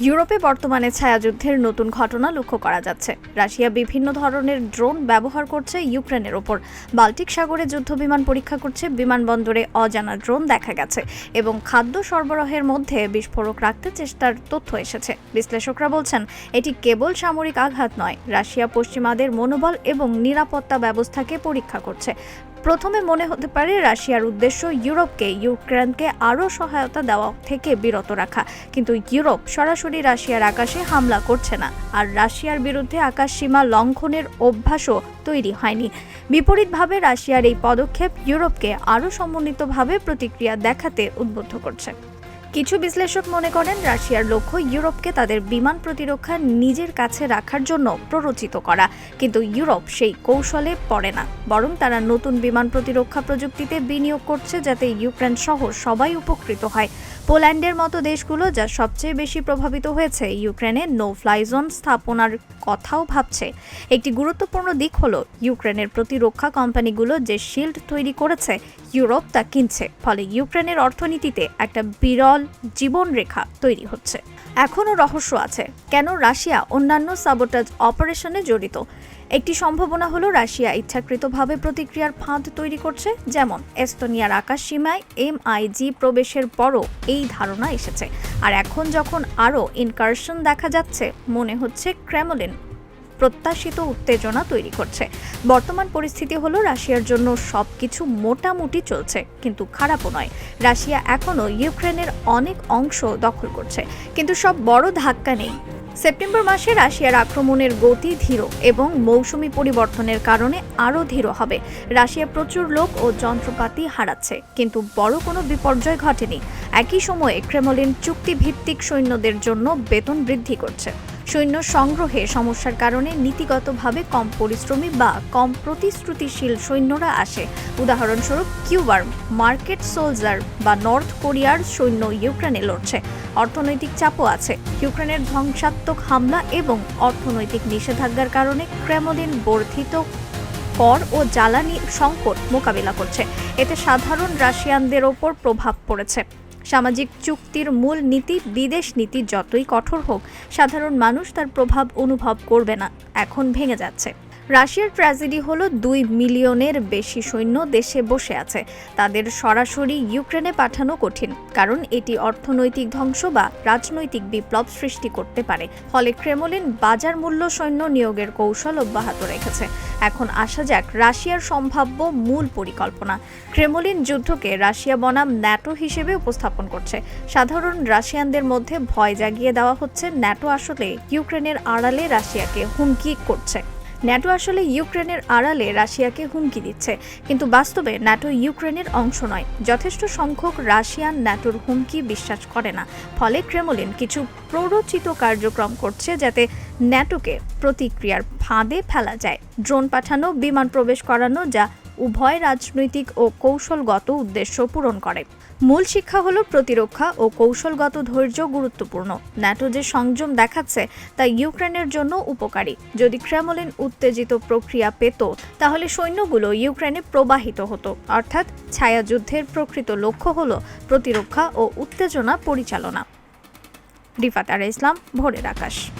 ইউরোপে বর্তমানে ছায়াযুদ্ধের নতুন ঘটনা লক্ষ্য করা যাচ্ছে। রাশিয়া বিভিন্ন ধরনের ড্রোন ব্যবহার করছে ইউক্রেনের ওপর। বাল্টিক সাগরে যুদ্ধবিমান পরীক্ষা করছে। বিমানবন্দরে অজানা ড্রোন দেখা গেছে এবং খাদ্য সরবরাহের মধ্যে বিস্ফোরক রাখতে চেষ্টার তথ্য এসেছে। বিশ্লেষকরা বলছেন, এটি কেবল সামরিক আঘাত নয়। রাশিয়া পশ্চিমাদের মনোবল এবং নিরাপত্তা ব্যবস্থাকে পরীক্ষা করছে। প্রথমে মনে হতে পারে রাশিয়ার উদ্দেশ্য ইউরোপকে, ইউক্রেনকে আরও সহায়তা দেওয়া থেকে বিরত রাখা। কিন্তু ইউরোপ সরাসরি রাশিয়ার আকাশে হামলা করছে না। আর রাশিয়ার বিরুদ্ধে আকাশ সীমা লঙ্ঘনের অভ্যাসও তৈরি হয়নি। বিপরীতভাবে রাশিয়ার এই পদক্ষেপ ইউরোপকে আরও সমন্বিতভাবে প্রতিক্রিয়া দেখাতে উদ্বুদ্ধ করছে। কিছু বিশ্লেষক মনে করেন রাশিয়ার লক্ষ্য ইউরোপকে তাদের বিমান প্রতিরক্ষা নিজের কাছে রাখার জন্য প্ররোচিত করা। কিন্তু ইউরোপ সেই কৌশলে পড়ে না। বরং তারা নতুন বিমান প্রতিরক্ষা প্রযুক্তিতে বিনিয়োগ করছে যাতে ইউক্রেন সহ সবাই উপকৃত হয়। পোল্যান্ডের মতো দেশগুলো যা সবচেয়ে বেশি প্রভাবিত হয়েছে, ইউক্রেনে নো ফ্লাই জোন স্থাপনার কথাও ভাবছে। একটি গুরুত্বপূর্ণ দিক হলো, ইউক্রেনের প্রতিরক্ষা কোম্পানিগুলো যে শিল্ড তৈরি করেছে, ইউরোপ তা কিনছে। ফলে ইউক্রেনের অর্থনীতিতে একটা বিরল জীবনরেখা তৈরি হচ্ছে। এখনও রহস্য আছে, কেন রাশিয়া অন্যান্য সাবোটাজ অপারেশনে জড়িত? একটি সম্ভাবনা হলো রাশিয়া ইচ্ছাকৃতভাবে প্রতিক্রিয়ার ফাঁদ তৈরি করছে, যেমন এস্তোনিয়ার আকাশ সীমায় এমআইজি প্রবেশের পরও এই ধারণা এসেছে। আর এখন যখন আরও ইনকারশন দেখা যাচ্ছে, মনে হচ্ছে ক্রেমলিন প্রত্যাশিত উত্তেজনা তৈরি করছে। বর্তমান পরিস্থিতি হলো রাশিয়ার জন্য সব কিছু মোটামুটি চলছে, কিন্তু খারাপও নয়। রাশিয়া এখনও ইউক্রেনের অনেক অংশ দখল করছে, কিন্তু সব বড় ধাক্কা নেই। সেপ্টেম্বর মাসে রাশিয়ার আক্রমণের গতি ধীর এবং মৌসুমি পরিবর্তনের কারণে আরও ধীর হবে। রাশিয়া প্রচুর লোক ও যন্ত্রপাতি হারাচ্ছে, কিন্তু বড় কোনো বিপর্যয় ঘটেনি। একই সময়ে ক্রেমলিন চুক্তিভিত্তিক সৈন্যদের জন্য বেতন বৃদ্ধি করছে। সৈন্য সংগ্রহে সমস্যার কারণে নীতিগতভাবে কম পরিশ্রমী বা কম প্রতিশ্রুতিশীল সৈন্যরা আসে। উদাহরণস্বরূপ, কিউবার মার্কেট সোলজার বা নর্থ কোরিয়ার সৈন্য ইউক্রেনে লড়ছে। অর্থনৈতিক চাপও আছে। ইউক্রেনের ধ্বংসাত্মক হামলা এবং অর্থনৈতিক নিষেধাজ্ঞার কারণে ক্রেমলিন বর্ধিত কর ও জ্বালানি সংকট মোকাবিলা করছে। এতে সাধারণ রাশিয়ানদের ওপর প্রভাব পড়েছে। সামাজিক চুক্তির মূল নীতি বিদেশ নীতি যতই কঠোর হোক, সাধারণ মানুষ তার প্রভাব অনুভব করবে না। এখন ভেঙে যাচ্ছে। রাশিয়ার ট্র্যাজেডি হলো দুই মিলিয়নের বেশি সৈন্য দেশে বসে আছে। তাদের সরাসরি ইউক্রেনে পাঠানো কঠিন, কারণ এটি অর্থনৈতিক ধ্বংস বা রাজনৈতিক বিপ্লব সৃষ্টি করতে পারে। ফলে ক্রেমলিন বাজার মূল্য সৈন্য নিয়োগের কৌশল অব্যাহত রেখেছে। এখন আসা যাক রাশিয়ার সম্ভাব্য মূল পরিকল্পনা। ক্রেমলিন যুদ্ধকে রাশিয়া বনাম ন্যাটো হিসেবে উপস্থাপন করছে। সাধারণ রাশিয়ানদের মধ্যে ভয় জাগিয়ে দেওয়া হচ্ছে ন্যাটো আসলে ইউক্রেনের আড়ালে রাশিয়াকে হুমকি করছে। ন্যাটো আসলে ইউক্রেনের আড়ালে রাশিয়াকে হুমকি দিচ্ছে, কিন্তু বাস্তবে ন্যাটো ইউক্রেনের অংশ নয়। যথেষ্ট সংখ্যক রাশিয়ান ন্যাটোর হুমকি বিশ্বাস করে না। ফলে ক্রেমলিন কিছু প্ররোচিত কার্যক্রম করছে যাতে ন্যাটোকে প্রতিক্রিয়ার ফাঁদে ফেলা যায়। ড্রোন পাঠানো, বিমান প্রবেশ করানো, যা উভয় রাজনৈতিক ও কৌশলগত উদ্দেশ্য পূরণ করে। মূল শিক্ষা হলো প্রতিরক্ষা ও কৌশলগত ধৈর্য গুরুত্বপূর্ণ। ন্যাটো যে সংযম দেখাচ্ছে তা ইউক্রেনের জন্য উপকারী। যদি ক্রেমলিন উত্তেজিত প্রক্রিয়া পেত, তাহলে সৈন্যগুলো ইউক্রেনে প্রবাহিত হতো। অর্থাৎ ছায়াযুদ্ধের প্রকৃত লক্ষ্য হলো প্রতিরক্ষা ও উত্তেজনা পরিচালনা। রিফাত আর ইসলাম, ভোরের আকাশ।